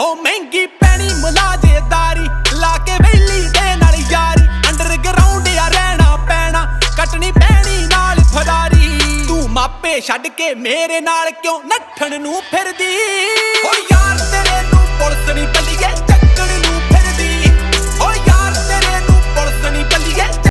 ਹੋ ਮਹਿੰਗੀ ਪੈਣੀ ਮੁਲਾ ਦਾਰੀ, ਲਾ ਕੇ ਵੇਲੀ ਦੇ ਨਾਲ ਯਾਰੀ ਅੰਡਰਗਰਾਉਂਡ ਆ ਰਹਿਣਾ ਪੈਣਾ, ਕਟਣੀ ਪੈਣੀ ਨਾਲ ਫਰਾਰੀ। ਤੂੰ ਮਾਪੇ ਛੱਡ ਕੇ ਮੇਰੇ ਨਾਲ ਕਿਉਂ ਨੱਠਣ ਨੂੰ ਫਿਰਦੀ?